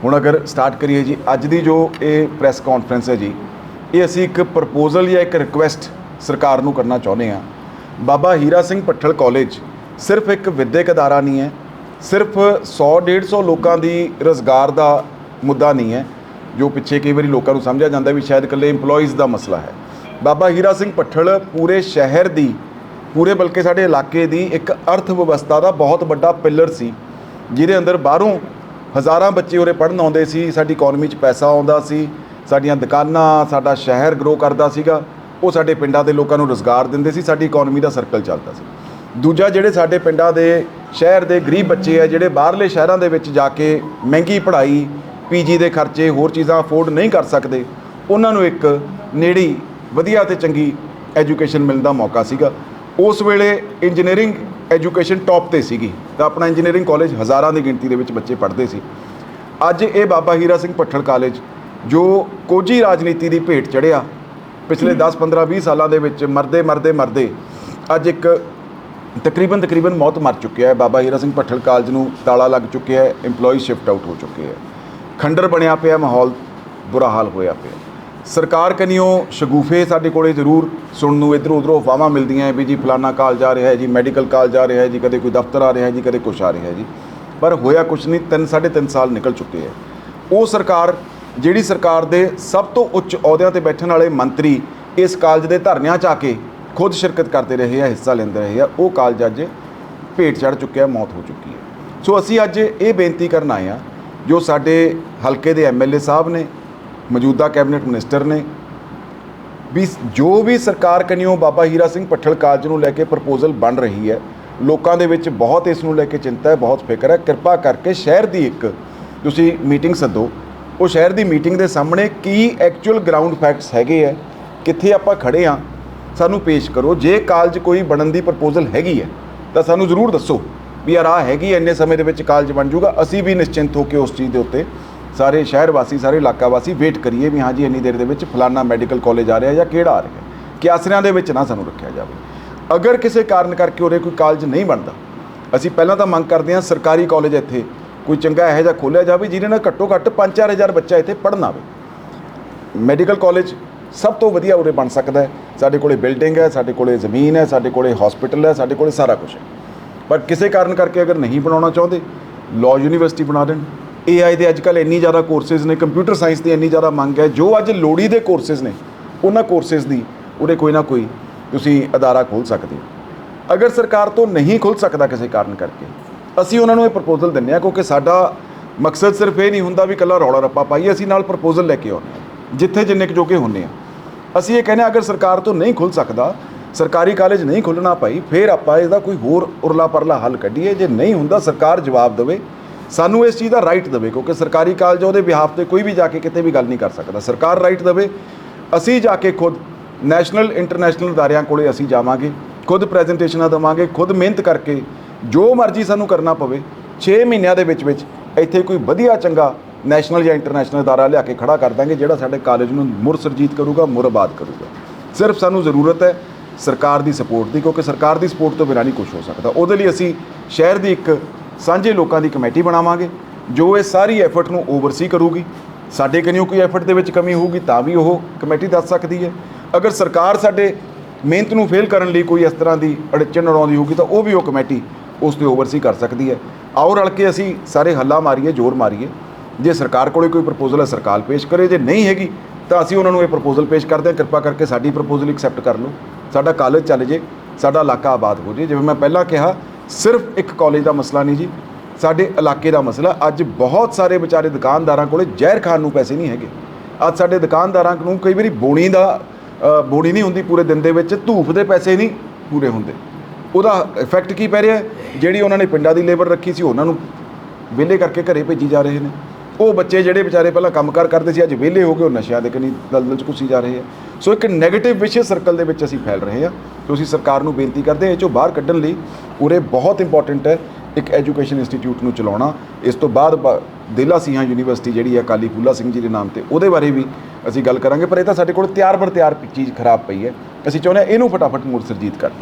ਹੁਣ ਅਗਰ ਸਟਾਰਟ ਕਰੀਏ ਜੀ, ਅੱਜ ਦੀ ਜੋ ਇਹ ਪ੍ਰੈਸ ਕਾਨਫਰੰਸ ਹੈ ਜੀ, ਇਹ ਅਸੀਂ ਇੱਕ ਪ੍ਰਪੋਜ਼ਲ ਜਾਂ ਇੱਕ ਰਿਕੁਐਸਟ ਸਰਕਾਰ ਨੂੰ ਕਰਨਾ ਚਾਹੁੰਦੇ ਹਾਂ। ਬਾਬਾ ਹੀਰਾ ਸਿੰਘ ਪੱਠਲ ਕਾਲਜ ਸਿਰਫ ਇੱਕ ਵਿਦਿਅਕ ਅਦਾਰਾ ਨਹੀਂ ਹੈ, ਸਿਰਫ 100 150 ਲੋਕਾਂ ਦੀ ਰੋਜ਼ਗਾਰ ਦਾ ਮੁੱਦਾ ਨਹੀਂ ਹੈ, ਜੋ ਪਿੱਛੇ ਕਈ ਵਾਰੀ ਲੋਕਾਂ ਨੂੰ ਸਮਝਿਆ ਜਾਂਦਾ ਵੀ ਸ਼ਾਇਦ ਇਕੱਲੇ EMPLOYEES ਦਾ ਮਸਲਾ ਹੈ। ਬਾਬਾ ਹੀਰਾ ਸਿੰਘ ਪੱਠਲ ਪੂਰੇ ਸ਼ਹਿਰ ਦੀ, ਪੂਰੇ ਬਲਕਿ ਸਾਡੇ ਇਲਾਕੇ ਦੀ ਇੱਕ ਅਰਥ ਵਿਵਸਥਾ ਦਾ ਬਹੁਤ ਵੱਡਾ ਪਿਲਰ ਸੀ, ਜਿਹਦੇ ਅੰਦਰ ਬਾਹਰੋਂ ਹਜ਼ਾਰਾਂ ਬੱਚੇ ਉਰੇ ਪੜ੍ਹਨ ਆਉਂਦੇ ਸੀ, ਸਾਡੀ ਇਕਨੋਮੀ 'ਚ ਪੈਸਾ ਆਉਂਦਾ ਸੀ, ਸਾਡੀਆਂ ਦੁਕਾਨਾਂ, ਸਾਡਾ ਸ਼ਹਿਰ ਗਰੋ ਕਰਦਾ ਸੀਗਾ, ਉਹ ਸਾਡੇ ਪਿੰਡਾਂ ਦੇ ਲੋਕਾਂ ਨੂੰ ਰੋਜ਼ਗਾਰ ਦਿੰਦੇ ਸੀ, ਸਾਡੀ ਇਕਨੋਮੀ ਦਾ ਸਰਕਲ ਚੱਲਦਾ ਸੀ। ਦੂਜਾ ਜਿਹੜੇ ਸਾਡੇ ਪਿੰਡਾਂ ਦੇ ਸ਼ਹਿਰ ਦੇ ਗਰੀਬ ਬੱਚੇ ਆ, ਜਿਹੜੇ ਬਾਹਰਲੇ ਸ਼ਹਿਰਾਂ ਦੇ ਵਿੱਚ ਜਾ ਕੇ ਮਹਿੰਗੀ ਪੜ੍ਹਾਈ, ਪੀਜੀ ਦੇ ਖਰਚੇ, ਹੋਰ ਚੀਜ਼ਾਂ ਅਫੋਰਡ ਨਹੀਂ ਕਰ ਸਕਦੇ, ਉਹਨਾਂ ਨੂੰ ਇੱਕ ਨੇੜੀ ਵਧੀਆ ਤੇ ਚੰਗੀ ਐਜੂਕੇਸ਼ਨ ਮਿਲਣ ਦਾ ਮੌਕਾ ਸੀਗਾ। ਉਸ ਵੇਲੇ ਇੰਜੀਨੀਅਰਿੰਗ ਐਜੂਕੇਸ਼ਨ ਟੌਪ ਤੇ ਸੀਗੀ। ਤਾਂ ਆਪਣਾ ਇੰਜੀਨੀਅਰਿੰਗ ਕਾਲਜ ਹਜ਼ਾਰਾਂ ਦੀ ਗਿਣਤੀ ਦੇ ਵਿੱਚ ਬੱਚੇ ਪੜ੍ਹਦੇ ਸੀ। ਅੱਜ ਇਹ ਬਾਬਾ ਹੀਰਾ ਸਿੰਘ ਪੱਠਲ ਕਾਲਜ ਜੋ ਕੋਝੀ ਰਾਜਨੀਤੀ ਦੀ ਭੇਟ ਚੜਿਆ ਪਿਛਲੇ 10 15 20 ਸਾਲਾਂ ਦੇ ਵਿੱਚ ਮਰਦੇ ਮਰਦੇ ਮਰਦੇ ਅੱਜ ਇੱਕ ਤਕਰੀਬਨ ਤਕਰੀਬਨ ਮੌਤ ਮਰ ਚੁੱਕਿਆ ਹੈ। ਬਾਬਾ ਹੀਰਾ ਸਿੰਘ ਪੱਠਲ ਕਾਲਜ ਨੂੰ ਤਾਲਾ ਲੱਗ ਚੁੱਕਿਆ ਹੈ EMPLOYEE ਸ਼ਿਫਟ ਆਊਟ ਹੋ ਚੁੱਕੇ ਹੈ। ਖੰਡਰ ਬਣਿਆ ਪਿਆ ਮਾਹੌਲ ਬੁਰਾ ਹਾਲ ਹੋਇਆ ਪਿਆ। ਸਰਕਾਰ ਕਨੀਓ ਸ਼ਗੂਫੇ ਸਾਡੇ ਕੋਲੇ ਜ਼ਰੂਰ ਸੁਣਨ ਨੂੰ, ਇਧਰੋਂ ਉਧਰੋਂ ਅਫਵਾਹਾਂ ਮਿਲਦੀਆਂ ਵੀ ਜੀ ਫਲਾਨਾ ਕਾਲਜ ਆ ਰਿਹਾ ਹੈ ਜੀ, ਮੈਡੀਕਲ ਕਾਲਜ ਆ ਰਿਹਾ ਹੈ ਜੀ, ਕਦੇ ਕੋਈ ਦਫ਼ਤਰ ਆ ਰਿਹਾ ਹੈ ਜੀ, ਕਦੇ ਕੁਛ ਆ ਰਿਹਾ ਹੈ ਜੀ। ਪਰ ਹੋਇਆ ਕੁਛ ਨਹੀਂ, ਤਿੰਨ, ਸਾਢੇ ਤਿੰਨ ਸਾਲ ਨਿਕਲ ਚੁੱਕੇ ਹੈ। ਉਹ ਸਰਕਾਰ, ਜਿਹੜੀ ਸਰਕਾਰ ਦੇ ਸਭ ਤੋਂ ਉੱਚ ਅਹੁਦਿਆਂ ਤੇ ਬੈਠਣ ਵਾਲੇ ਮੰਤਰੀ ਇਸ ਕਾਲਜ ਦੇ ਧਰਨਿਆਂ 'ਚ ਆ ਕੇ ਖੁਦ ਸ਼ਿਰਕਤ ਕਰਦੇ ਰਹੇ ਆ, ਹਿੱਸਾ ਲੈਂਦੇ ਰਹੇ ਆ, ਉਹ ਕਾਲਜ ਅੱਜ ਭੇਟ ਚੜ ਚੁੱਕਿਆ, ਮੌਤ ਹੋ ਚੁੱਕੀ ਹੈ। ਸੋ ਅਸੀਂ ਅੱਜ ਇਹ ਬੇਨਤੀ ਕਰਨ ਆਏ ਆ ਜੋ ਸਾਡੇ ਹਲਕੇ ਦੇ ਐਮਐਲਏ ਸਾਹਿਬ ਨੇ ਮੌਜੂਦਾ ਕੈਬਨਿਟ ਮਿਨਿਸਟਰ ਨੇ। ਵੀ ਜੋ ਵੀ ਸਰਕਾਰ ਕਨੀਓ ਬਾਬਾ ਹੀਰਾ ਸਿੰਘ ਪੱਠਲ ਕਾਲਜ ਨੂੰ ਲੈ ਕੇ ਪ੍ਰਪੋਜ਼ਲ ਬਣ ਰਹੀ ਹੈ ਲੋਕਾਂ ਦੇ ਵਿੱਚ ਬਹੁਤ ਇਸ ਨੂੰ ਲੈ ਕੇ ਚਿੰਤਾ ਹੈ ਬਹੁਤ ਫਿਕਰ ਹੈ। ਕਿਰਪਾ ਕਰਕੇ ਸ਼ਹਿਰ ਦੀ ਇੱਕ ਤੁਸੀਂ ਮੀਟਿੰਗ ਸੱਦੋ। ਉਹ ਸ਼ਹਿਰ ਦੀ ਮੀਟਿੰਗ ਦੇ ਸਾਹਮਣੇ ਕੀ ਐਕਚੁਅਲ ਗਰਾਊਂਡ ਫੈਕਟਸ ਹੈਗੇ ਆ ਕਿੱਥੇ ਆਪਾਂ ਖੜੇ ਆ ਸਾਨੂੰ ਪੇਸ਼ ਕਰੋ। ਜੇ ਕਾਲਜ ਕੋਈ ਬਣਨ ਦੀ ਪ੍ਰਪੋਜ਼ਲ ਹੈਗੀ ਹੈ ਤਾਂ ਸਾਨੂੰ ਜ਼ਰੂਰ ਦੱਸੋ ਵੀ ਯਾਰ ਆਹ ਹੈਗੀ ਹੈ, ਇੰਨੇ ਸਮੇਂ ਦੇ ਵਿੱਚ ਕਾਲਜ ਬਣ ਜਾਊਗਾ ਅਸੀਂ ਵੀ ਨਿਸ਼ਚਿੰਤ ਹੋ ਕੇ ਉਸ ਚੀਜ਼ ਦੇ ਉੱਤੇ ਸਾਰੇ ਸ਼ਹਿਰ ਵਾਸੀ, ਸਾਰੇ ਇਲਾਕਾ ਵਾਸੀ ਵੇਟ ਕਰੀਏ ਵੀ ਹਾਂਜੀ ਇੰਨੀ ਦੇਰ ਦੇ ਵਿੱਚ ਫਲਾਨਾ ਮੈਡੀਕਲ ਕਾਲਜ ਆ ਰਿਹਾ ਜਾਂ ਕਿਹੜਾ ਆ ਰਿਹਾ। ਕਿਆਸਰਿਆਂ ਦੇ ਵਿੱਚ ਨਾ ਸਾਨੂੰ ਰੱਖਿਆ ਜਾਵੇ। ਅਗਰ ਕਿਸੇ ਕਾਰਨ ਕਰਕੇ ਉਰੇ ਕੋਈ ਕਾਲਜ ਨਹੀਂ ਬਣਦਾ, ਅਸੀਂ ਪਹਿਲਾਂ ਤਾਂ ਮੰਗ ਕਰਦੇ ਹਾਂ ਸਰਕਾਰੀ ਕਾਲਜ ਇੱਥੇ ਕੋਈ ਚੰਗਾ ਇਹੋ ਜਿਹਾ ਖੋਲ੍ਹਿਆ ਜਾਵੇ ਜਿਹਦੇ ਨਾਲ ਘੱਟੋ ਘੱਟ 5-4000 ਬੱਚਾ ਇੱਥੇ ਪੜ੍ਹਨ ਆਵੇ। ਮੈਡੀਕਲ ਕਾਲਜ ਸਭ ਤੋਂ ਵਧੀਆ ਉਰੇ ਬਣ ਸਕਦਾ ਹੈ। ਸਾਡੇ ਕੋਲੇ ਬਿਲਡਿੰਗ ਹੈ, ਸਾਡੇ ਕੋਲੇ ਜ਼ਮੀਨ ਹੈ, ਸਾਡੇ ਕੋਲੇ ਹਸਪੀਟਲ ਹੈ, ਸਾਡੇ ਕੋਲੇ ਸਾਰਾ ਕੁਝ ਹੈ। ਪਰ ਕਿਸੇ ਕਾਰਨ ਕਰਕੇ ਅਗਰ ਨਹੀਂ ਬਣਾਉਣਾ ਚਾਹੁੰਦੇ ਲਾਅ ਯੂਨੀਵਰਸਿਟੀ ਬਣਾ ਦੇਣ। AI ਦੇ ਅੱਜ ਕੱਲ੍ਹ ਇੰਨੀ ਜ਼ਿਆਦਾ ਕੋਰਸਿਸ ਨੇ ਕੰਪਿਊਟਰ ਸਾਇੰਸ ਦੀ ਇੰਨੀ ਜ਼ਿਆਦਾ ਮੰਗ ਹੈ। ਜੋ ਅੱਜ ਲੋੜੀ ਦੇ ਕੋਰਸਿਸ ਨੇ, ਉਹਨਾਂ ਕੋਰਸਿਸ ਦੀ, ਉਰੇ ਕੋਈ ਨਾ ਕੋਈ ਤੁਸੀਂ ਅਦਾਰਾ ਖੋਲ ਸਕਦੇ ਹੋ। ਅਗਰ ਸਰਕਾਰ ਤੋਂ ਨਹੀਂ ਖੁੱਲ ਸਕਦਾ ਕਿਸੇ ਕਾਰਨ ਕਰਕੇ, ਅਸੀਂ ਉਹਨਾਂ ਨੂੰ ਇਹ ਪ੍ਰਪੋਜ਼ਲ ਦਿੰਦੇ ਹਾਂ, ਕਿਉਂਕਿ ਸਾਡਾ ਮਕਸਦ ਸਿਰਫ ਇਹ ਨਹੀਂ ਹੁੰਦਾ ਵੀ ਇਕੱਲਾ ਰੌਲਾ ਰੱਪਾ ਪਾਈਏ, ਅਸੀਂ ਨਾਲ ਪ੍ਰਪੋਜ਼ਲ ਲੈ ਕੇ ਆਉਂਦੇ ਹਾਂ, ਜਿੱਥੇ ਜਿੰਨੇ ਕੁ ਜੋਗੇ ਹੁੰਦੇ ਆ। ਅਸੀਂ ਇਹ ਕਹਿੰਦੇ ਹਾਂ, ਅਗਰ ਸਰਕਾਰ ਤੋਂ ਨਹੀਂ ਖੁੱਲ ਸਕਦਾ, ਸਰਕਾਰੀ ਕਾਲਜ ਨਹੀਂ ਖੁੱਲਣਾ ਭਾਈ, ਫਿਰ ਆਪਾਂ ਇਹਦਾ ਕੋਈ ਹੋਰ ਉਰਲਾ ਪਰਲਾ ਹੱਲ ਕੱਢੀਏ। ਜੇ ਨਹੀਂ ਹੁੰਦਾ, ਸਰਕਾਰ ਜਵਾਬ ਦੇਵੇ। ਸਾਨੂੰ ਇਸ ਚੀਜ਼ ਦਾ ਰਾਈਟ ਦੇਵੇ, ਕਿਉਂਕਿ ਸਰਕਾਰੀ ਕਾਲਜ ਉਹਦੇ ਬਿਹਾਫ ਤੇ ਕੋਈ ਵੀ ਜਾ ਕੇ ਕਿਤੇ ਵੀ ਗੱਲ ਨਹੀਂ ਕਰ ਸਕਦਾ। ਸਰਕਾਰ ਰਾਈਟ ਦੇਵੇ, ਅਸੀਂ ਜਾ ਕੇ ਖੁਦ ਨੈਸ਼ਨਲ ਇੰਟਰਨੈਸ਼ਨਲ ਅਦਾਰਿਆਂ ਕੋਲੇ ਅਸੀਂ ਜਾਵਾਂਗੇ, ਖੁਦ ਪ੍ਰੈਜੈਂਟੇਸ਼ਨਾਂ ਦੇਵਾਂਗੇ, ਖੁਦ ਮਿਹਨਤ ਕਰਕੇ ਜੋ ਮਰਜ਼ੀ ਸਾਨੂੰ ਕਰਨਾ ਪਵੇ 6 ਮਹੀਨਿਆਂ ਦੇ ਵਿੱਚ ਵਿੱਚ ਇੱਥੇ ਕੋਈ ਵਧੀਆ ਚੰਗਾ ਨੈਸ਼ਨਲ ਜਾਂ ਇੰਟਰਨੈਸ਼ਨਲ ਅਦਾਰਾ ਲਿਆ ਕੇ ਖੜਾ ਕਰ ਦਾਂਗੇ, ਜਿਹੜਾ ਸਾਡੇ ਕਾਲਜ ਨੂੰ ਮੁਰ ਸਰਜੀਤ ਕਰੂਗਾ ਮੁਰ ਆਬਾਦ ਕਰੂਗਾ। ਸਿਰਫ ਸਾਨੂੰ ਜ਼ਰੂਰਤ ਹੈ ਸਰਕਾਰ ਦੀ ਸਪੋਰਟ ਦੀ, ਕਿਉਂਕਿ ਸਰਕਾਰ ਦੀ ਸਪੋਰਟ ਤੋਂ ਬਿਨਾਂ ਨਹੀਂ ਕੁਝ ਹੋ ਸਕਦਾ। ਉਹਦੇ ਲਈ ਅਸੀਂ ਸ਼ਹਿਰ ਦੀ ਇੱਕ ਸਾਂਝੇ ਲੋਕਾਂ ਦੀ ਕਮੇਟੀ ਬਣਾਵਾਂਗੇ, ਜੋ ਇਹ ਸਾਰੀ ਐਫਰਟ ਨੂੰ ਓਵਰਸੀ ਕਰੂਗੀ। ਸਾਡੇ ਕਨੀਓ ਕੋਈ ਐਫਰਟ ਦੇ ਵਿੱਚ ਕਮੀ ਹੋਊਗੀ, ਤਾਂ ਵੀ ਉਹ ਕਮੇਟੀ ਦੱਸ ਸਕਦੀ ਹੈ। ਅਗਰ ਸਰਕਾਰ ਸਾਡੇ ਮਿਹਨਤ ਨੂੰ ਫੇਲ ਕਰਨ ਲਈ ਕੋਈ ਇਸ ਤਰ੍ਹਾਂ ਦੀ ਅੜਚਨ ਅੜਾਉਂਦੀ ਹੋਊਗੀ, ਤਾਂ ਉਹ ਵੀ ਉਹ ਕਮੇਟੀ ਉਸ ਤੇ ਓਵਰਸੀ ਕਰ ਸਕਦੀ ਹੈ। ਆਓ ਰਲ ਕੇ ਅਸੀਂ ਸਾਰੇ ਹੱਲਾ ਮਾਰੀਏ, ਜ਼ੋਰ ਮਾਰੀਏ। ਜੇ ਸਰਕਾਰ ਕੋਲੇ ਕੋਈ ਪ੍ਰਪੋਜ਼ਲ ਹੈ, ਸਰਕਾਰ ਪੇਸ਼ ਕਰੇ। ਜੇ ਨਹੀਂ ਹੈਗੀ, ਤਾਂ ਅਸੀਂ ਉਹਨਾਂ ਨੂੰ ਇਹ ਪ੍ਰਪੋਜ਼ਲ ਪੇਸ਼ ਕਰਦੇ ਹਾਂ। ਕਿਰਪਾ ਕਰਕੇ ਸਾਡੀ ਪ੍ਰਪੋਜ਼ਲ ਐਕਸੈਪਟ ਕਰ ਲਓ। ਸਾਡਾ ਕਾਲਜ ਚੱਲ ਜੇ, ਸਾਡਾ ਇਲਾਕਾ ਆਬਾਦ ਹੋ ਜੇ। ਜਿਵੇਂ ਮੈਂ ਪਹਿਲਾਂ ਕਿਹਾ ਸਿਰਫ ਇੱਕ ਕਾਲਜ ਦਾ ਮਸਲਾ ਨਹੀਂ ਜੀ, ਸਾਡੇ ਇਲਾਕੇ ਦਾ ਮਸਲਾ। ਅੱਜ ਬਹੁਤ ਸਾਰੇ ਵਿਚਾਰੇ ਦੁਕਾਨਦਾਰਾਂ ਕੋਲੇ ਜ਼ਹਿਰ ਖਾਣ ਨੂੰ ਪੈਸੇ ਨਹੀਂ ਹੈਗੇ। ਅੱਜ ਸਾਡੇ ਦੁਕਾਨਦਾਰਾਂ ਨੂੰ ਕਈ ਵਾਰੀ ਬੋਣੀ ਦਾ ਬੋਣੀ ਨਹੀਂ ਹੁੰਦੀ ਪੂਰੇ ਦਿਨ ਦੇ ਵਿੱਚ, ਧੂਫ ਦੇ ਪੈਸੇ ਨਹੀਂ ਪੂਰੇ ਹੁੰਦੇ। ਉਹਦਾ ਇਫੈਕਟ ਕੀ ਪੈ ਰਿਹਾ? ਜਿਹੜੀ ਉਹਨਾਂ ਨੇ ਪਿੰਡਾਂ ਦੀ ਲੇਬਰ ਰੱਖੀ ਸੀ, ਉਹਨਾਂ ਨੂੰ ਵਿਹਲੇ ਕਰਕੇ ਘਰੇ ਭੇਜੀ ਜਾ ਰਹੇ ਨੇ। ਉਹ ਬੱਚੇ ਜਿਹੜੇ ਵਿਚਾਰੇ ਪਹਿਲਾਂ ਕੰਮਕਾਰ ਕਰਦੇ ਸੀ, ਅੱਜ ਵਿਹਲੇ ਹੋ ਗਏ, ਉਹ ਨਸ਼ਿਆਂ ਦੇ ਕਨੀ ਦਲਦਲ ਚ ਘੁੱਸੀ ਜਾ ਰਹੇ ਆ। ਸੋ ਇੱਕ ਨੈਗੇਟਿਵ ਵਿਸ਼ੇ ਸਰਕਲ ਦੇ ਵਿੱਚ ਅਸੀਂ ਫੈਲ ਰਹੇ ਹਾਂ ਸੋ ਅਸੀਂ ਸਰਕਾਰ ਨੂੰ ਬੇਨਤੀ ਕਰਦੇ ਹਾਂ, ਇਹ ਚੋਂ ਬਾਹਰ ਕੱਢਣ ਲਈ ਉਰੇ ਬਹੁਤ ਇੰਪੋਰਟੈਂਟ ਹੈ ਇੱਕ ਐਜੂਕੇਸ਼ਨ ਇੰਸਟੀਚਿਊਟ ਨੂੰ ਚਲਾਉਣਾ। ਇਸ ਤੋਂ ਬਾਅਦ ਬ- ਦੇਲਾ ਸਿੰਘਾਂ ਯੂਨੀਵਰਸਿਟੀ ਜਿਹੜੀ ਹੈ ਕਾਲੀ ਫੂਲਾ ਸਿੰਘ ਜੀ ਦੇ ਨਾਮ ਤੇ, ਉਹਦੇ ਬਾਰੇ ਵੀ ਅਸੀਂ ਗੱਲ ਕਰਾਂਗੇ। ਪਰ ਇਹ ਤਾਂ ਸਾਡੇ ਕੋਲ ਤਿਆਰ ਬਰ ਤਿਆਰ ਚੀਜ਼ ਖਰਾਬ ਪਈ ਹੈ। ਅਸੀਂ ਚਾਹੁੰਦੇ ਹਾਂ ਇਹਨੂੰ ਫਟਾਫਟ ਮੂਲ ਸਰਜੀਤ ਕਰ